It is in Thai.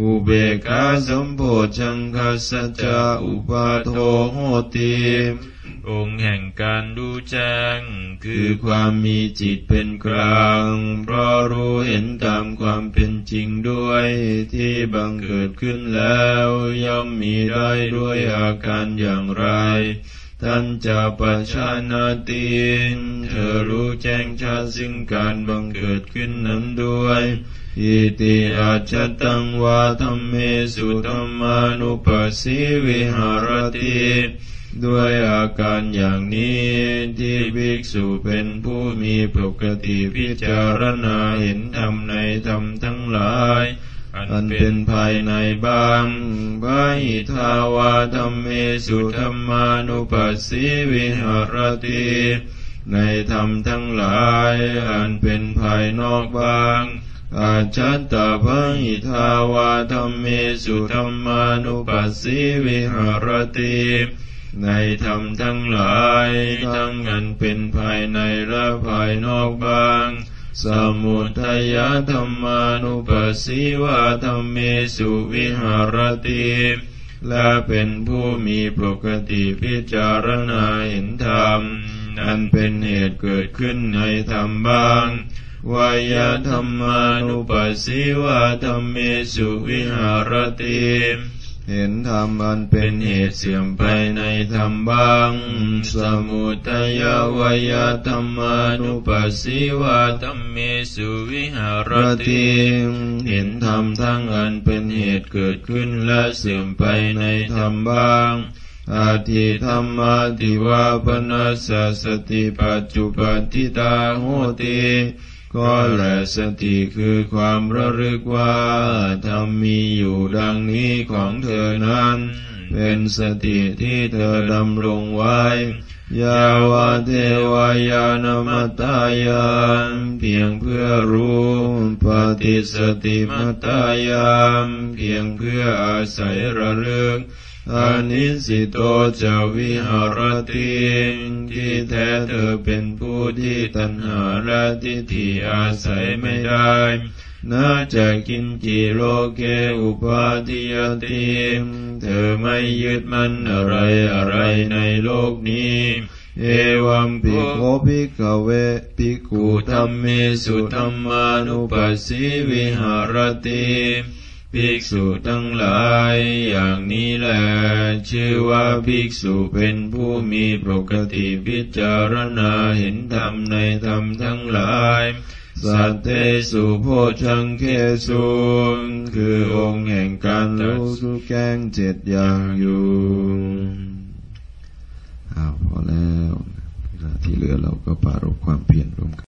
อุเบกขาสัมโพชังคัสะจาอุปาโทโหติองค์แห่งการรู้แจ้งคือความมีจิตเป็นกลาง เพราะรู้เห็นตามความเป็นจริงด้วย ที่บังเกิดขึ้นแล้ว ย่อมมีได้ด้วยอาการอย่างไร ท่านจะปัจชานาติเธอรู้แจ้งชัดซึ่งการบังเกิดขึ้นนั้นด้วยอิติอาจตังวาธรรมเมสุธรรมานุปัสสิวิหารติด้วยอาการอย่างนี้ที่ภิกษุเป็นผู้มีปกติพิจารณาเห็นธรรมในธรรมทั้งหลาย อันเป็นภายในบ้างบาหิทาวาธรรมเมสุธรรมานุปัสสิวิหารติในธรรมทั้งหลาย อันเป็นภายนอกบ้าง อาจัตตาภหิทาวาธรรมเมสุธรรมานุปัสสิวิหารติในธรรมทั้งหลาย ทั้งอันเป็นภายในและภายนอกบ้าง สมุทัยธรรมานุปัสสิวาธรรมเมสุวิหารติและเป็นผู้มีปกติพิจารณาเห็นธรรม อันเป็นเหตุเกิดขึ้นในธรรมบ้างวายธรรมานุปัสสิวาธรรมเมสุวิหารติ เห็นธรรมอันเป็นเหตุเสื่อมไปในธรรมบางสมุทัยวายธรรมานุปัสสิวาธรรมเมสุวิหารติเห็นธรรมทั้งอันเป็นเหตุเกิดขึ้นและเสื่อมไปในธรรมบางอาทิธรรมาติวาปนัสสติปัจจุปัติตาโหติ ก็แลสติคือความระลึกว่าธรรมมีอยู่ดังนี้ของเธอนั้น เป็นสติที่เธอดำรงไว้ ยาวาเทวายานมัตตายานเพียงเพื่อรู้ปฏิสติมัตตายานเพียงเพื่ออาศัยระลึกอานิสิโตจะวิหารติที่แท้เธอเป็นผู้ที่ตัณหาและทิฏฐิอาศัยไม่ได้น่าจะกินจิโลเกอุปาทิยติเธอไม่ยึดมั่นอะไรอะไรใน โลกนี้ เอวัมปิโคภิกขเวภิกขุธรรมเมสุธรรมานุปัสสิวิหารติภิกษุทั้งหลายอย่างนี้แหละชื่อว่าภิกษุเป็นผู้มีปกติพิจารณาเห็นธรรมในธรรมทั้งหลาย สัตเตสุโพชังเคสุคือองค์แห่งการรู้สุแกงเจ็ดอย่างอยู่อ้าวพอแล้วที่เหลือเรา ก็ปรารบความเพียรร่วมกัน